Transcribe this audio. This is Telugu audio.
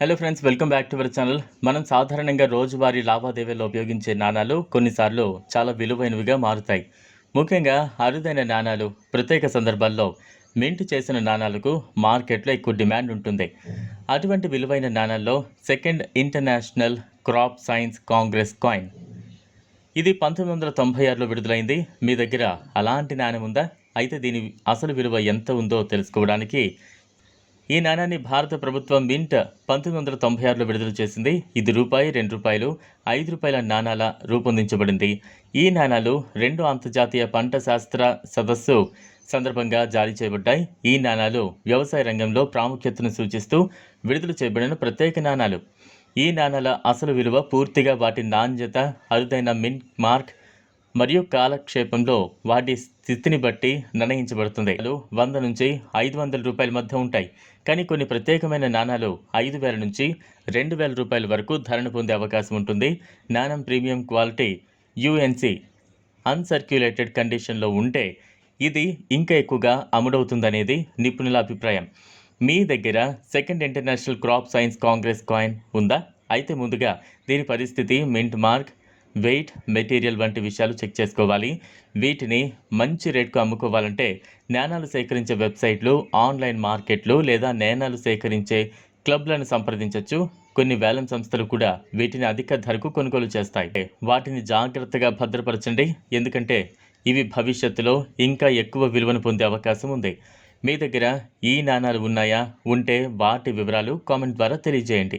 Hello friends welcome back to our channel మనం సాధారణంగా రోజువారీ లావాదేవీల్లో ఉపయోగించే నాణాలు కొన్నిసార్లు చాలా విలువైనవిగా మారుతాయి. ముఖ్యంగా అరుదైన నాణాలు ప్రత్యేక సందర్భాల్లో మింట్ చేసిన నాణాలకు మార్కెట్లో ఎక్కువ డిమాండ్ ఉంటుంది. అటువంటి విలువైన నాణాల్లో second international crop science congress coin ఇది పంతొమ్మిది వందల తొంభై ఆరులో విడుదలైంది. మీ దగ్గర అలాంటి నాణ్యం ఉందా? అయితే దీని అసలు విలువ ఎంత ఉందో తెలుసుకోవడానికి ఈ నాణాన్ని భారత ప్రభుత్వం మింట పంతొమ్మిది వందల తొంభై ఆరులో విడుదల చేసింది. ఇది రూపాయి రెండు రూపాయలు ఐదు రూపాయల నాణాల రూపొందించబడింది. ఈ నాణాలు రెండు అంతర్జాతీయ పంట శాస్త్ర సదస్సు సందర్భంగా జారీ చేయబడ్డాయి. ఈ నాణాలు వ్యవసాయ రంగంలో ప్రాముఖ్యతను సూచిస్తూ విడుదల చేయబడిన ప్రత్యేక నాణాలు. ఈ నాణాల అసలు విలువ పూర్తిగా వాటి నాణ్యత అరుదైన మిన్ మార్క్ మరియు కాలక్షేపంలో వాటి స్థితిని బట్టి నిర్ణయించబడుతుంది. వంద నుంచి ఐదు వందల రూపాయల మధ్య ఉంటాయి. కానీ కొన్ని ప్రత్యేకమైన నాణాలు ఐదు వేల నుంచి రెండు వేల రూపాయల వరకు ధరను పొందే అవకాశం ఉంటుంది. నాణం ప్రీమియం క్వాలిటీ యుఎన్సి అన్సర్క్యులేటెడ్ కండిషన్లో ఉంటే ఇది ఇంకా ఎక్కువగా అమ్ముడవుతుందనేది నిపుణుల అభిప్రాయం. మీ దగ్గర second international crop science congress coin ఉందా? అయితే ముందుగా దీని పరిస్థితి మింట్ మార్క్ వెయిట్ మెటీరియల్ వంటి విషయాలు చెక్ చేసుకోవాలి. వీటిని మంచి రేట్కు అమ్ముకోవాలంటే నాణాలు సేకరించే వెబ్సైట్లు ఆన్లైన్ మార్కెట్లు లేదా నాణాలు సేకరించే క్లబ్లను సంప్రదించవచ్చు కొన్ని వేలం సంస్థలు కూడా వీటిని అధిక ధరకు కొనుగోలు చేస్తాయి. వాటిని జాగ్రత్తగా భద్రపరచండి. ఎందుకంటే ఇవి భవిష్యత్తులో ఇంకా ఎక్కువ విలువను పొందే అవకాశం ఉంది. మీ దగ్గర ఈ నాణాలు ఉన్నాయా? ఉంటే వాటి వివరాలు కామెంట్ ద్వారా తెలియజేయండి.